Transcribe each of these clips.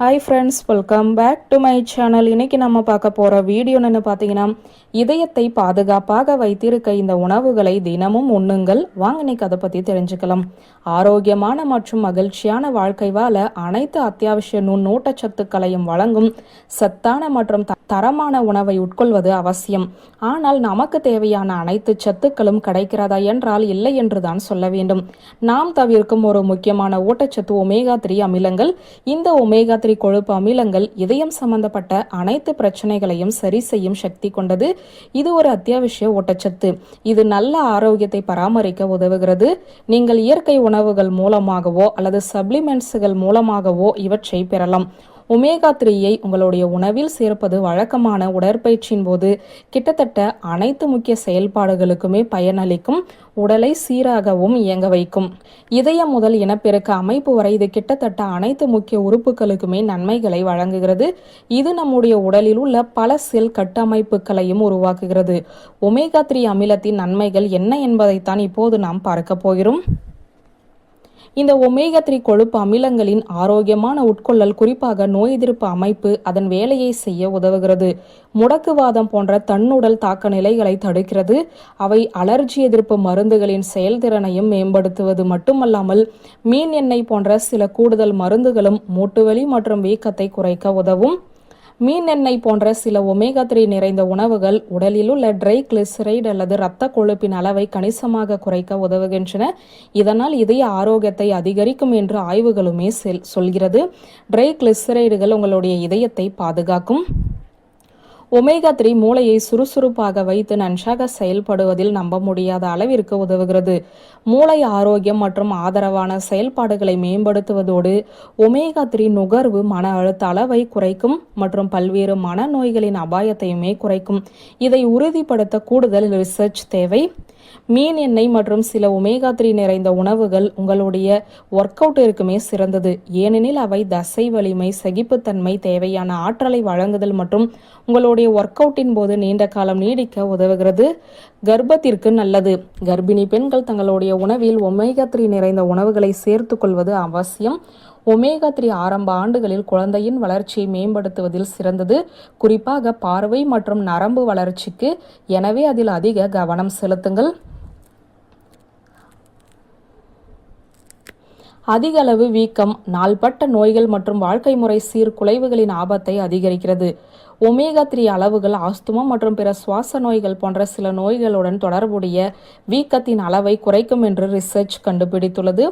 Hi friends welcome back to my channel இன்னைக்கு நம்ம பார்க்க போகிற வீடியோ என்னன்னு பார்த்தீங்கன்னா இதயத்தை பாதுகாப்பாக வைத்திருக்க இந்த உணவுகளை தினமும் உண்ணுங்கள். வாங்க இன்னைக்கு அதை பற்றி தெரிஞ்சுக்கலாம். ஆரோக்கியமான மற்றும் மகிழ்ச்சியான வாழ்க்கை வாழ அனைத்து அத்தியாவசிய நுண்ணூட்டச்சத்துக்களையும் வழங்கும் சத்தான மற்றும் த- தரமான உணவை உட்கொள்வது அவசியம். ஆனால் நமக்கு தேவையான அனைத்து சத்துக்களும் கிடைக்கிறதா என்றால் இல்லை என்று தான் சொல்ல வேண்டும். நாம் தவிர்க்கும் ஒரு முக்கியமான ஊட்டச்சத்து ஒமேகா த்ரீ அமிலங்கள். இந்த ஒமேகா த்ரீ கொழுப்பு அமிலங்கள் இதயம் சம்பந்தப்பட்ட அனைத்து பிரச்சனைகளையும் சரி செய்யும் சக்தி கொண்டது. இது ஒரு அத்தியாவசிய ஊட்டச்சத்து இது நல்ல ஆரோக்கியத்தை பராமரிக்க உதவுகிறது. நீங்கள் இயற்கை உணவுகள் மூலமாகவோ அல்லது சப்ளிமெண்ட்ஸுகள் மூலமாகவோ இவற்றை பெறலாம். ஒமேகா த்ரீயை உங்களுடைய உணவில் சேர்ப்பது வழக்கமான உடற்பயிற்சியின் போது கிட்டத்தட்ட அனைத்து முக்கிய செயல்பாடுகளுக்குமே பயனளிக்கும் உடலை சீராகவும் இயங்க வைக்கும். இதயம் முதல் இனப்பெருக்க அமைப்பு வரை இது கிட்டத்தட்ட அனைத்து முக்கிய உறுப்புகளுக்குமே நன்மைகளை வழங்குகிறது. இது நம்முடைய உடலில் உள்ள பல செல் கட்டமைப்புகளையும் உருவாக்குகிறது. ஒமேகா த்ரீ அமிலத்தின் நன்மைகள் என்ன என்பதைத்தான் இப்போது நாம் பார்க்க போகிறோம். இந்த ஒமேகா த்ரீ கொழுப்பு அமிலங்களின் ஆரோக்கியமான உட்கொள்ளல் குறிப்பாக நோய் எதிர்ப்பு அமைப்பு அதன் வேலையை செய்ய உதவுகிறது. முடக்குவாதம் போன்ற தன்னுடல் தாக்க நிலைகளை தடுக்கிறது. அவை அலர்ஜி எதிர்ப்பு மருந்துகளின் செயல்திறனையும் மேம்படுத்துவது மட்டுமல்லாமல் மீன் எண்ணெய் போன்ற சில கூடுதல் மருந்துகளும் மூட்டுவலி மற்றும் வீக்கத்தை குறைக்க உதவும். மீன் எண்ணெய் போன்ற சில ஒமேகா த்ரீ நிறைந்த உணவுகள் உடலில் உள்ள ட்ரை கிளிசரைடு அல்லது இரத்த கொழுப்பின் அளவை கணிசமாக குறைக்க உதவுகின்றன. இதனால் இதய ஆரோக்கியத்தை அதிகரிக்கும் என்று ஆய்வுகளுமே செல்- சொல்கிறது. ட்ரை கிளிசரைடுகள் உங்களுடைய இதயத்தை பாதுகாக்கும். ஒமேகா த்ரீ மூளையை சுறுசுறுப்பாக வைத்து நன்றாக செயல்படுவதில் நம்ப முடியாத அளவிற்கு உதவுகிறது. மூளை ஆரோக்கியம் மற்றும் ஆதரவான செயல்பாடுகளை மேம்படுத்துவதோடு ஒமேகா த்ரீ நுகர்வு மன அழுத்த அளவை குறைக்கும் மற்றும் பல்வேறு மனநோய்களின் அபாயத்தையுமே குறைக்கும். இதை உறுதிப்படுத்த கூடுதல் ரிசர்ச் தேவை. மீன் எண்ணெய் மற்றும் சில ஒமேகா த்ரீ நிறைந்த உணவுகள் உங்களுடைய ஒர்க் அவுட்டிற்குமே சிறந்தது. ஏனெனில் அவை தசை வலிமை சகிப்புத்தன்மை தேவையான ஆற்றலை வழங்குதல் மற்றும் உங்களுடைய ஒர்க் அவுட்டின் போது நீண்ட காலம் நீடிக்க உதவுகிறது. கர்ப்பத்திற்கு நல்லது. கர்ப்பிணி பெண்கள் தங்களுடைய உணவில் ஒமேகா த்ரீ நிறைந்த உணவுகளை சேர்த்து கொள்வது அவசியம். ஒமேகா த்ரீ ஆரம்ப ஆண்டுகளில் குழந்தையின் வளர்ச்சியை மேம்படுத்துவதில் சிறந்தது. குறிப்பாக பார்வை மற்றும் நரம்பு வளர்ச்சிக்கு. எனவே அதில் அதிக கவனம் செலுத்துங்கள். அதிக அளவு வீக்கம் நாள்பட்ட நோய்கள் மற்றும் வாழ்க்கை முறை சீர்குலைவுகளின் ஆபத்தை அதிகரிக்கிறது. ஒமேகா த்ரீ அளவுகள் ஆஸ்துமா மற்றும் பிற சுவாச நோய்கள் போன்ற சில நோய்களுடன் தொடர்புடைய வீக்கத்தின் அளவை குறைக்கும் என்று ரிசர்ச் கண்டுபிடித்துள்ளது.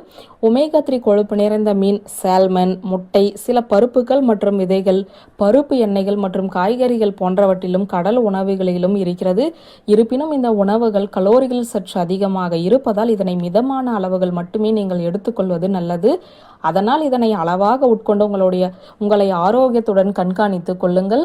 ஒமேகா த்ரீ கொழுப்பு நிறைந்த மீன் சால்மன் முட்டை சில பருப்புகள் மற்றும் விதைகள் பருப்பு எண்ணெய்கள் மற்றும் காய்கறிகள் போன்றவற்றிலும் கடல் உணவுகளிலும் இருக்கிறது. இருப்பினும் இந்த உணவுகள் கலோரிகள் சற்று அதிகமாக இருப்பதால் இதனை மிதமான அளவுகள் மட்டுமே நீங்கள் எடுத்துக்கொள்வது நல்லது. அதனால் இதனை அளவாக உட்கொண்டு உங்களுடைய உங்களை ஆரோக்கியத்துடன் கண்காணித்துக் கொள்ளுங்கள்.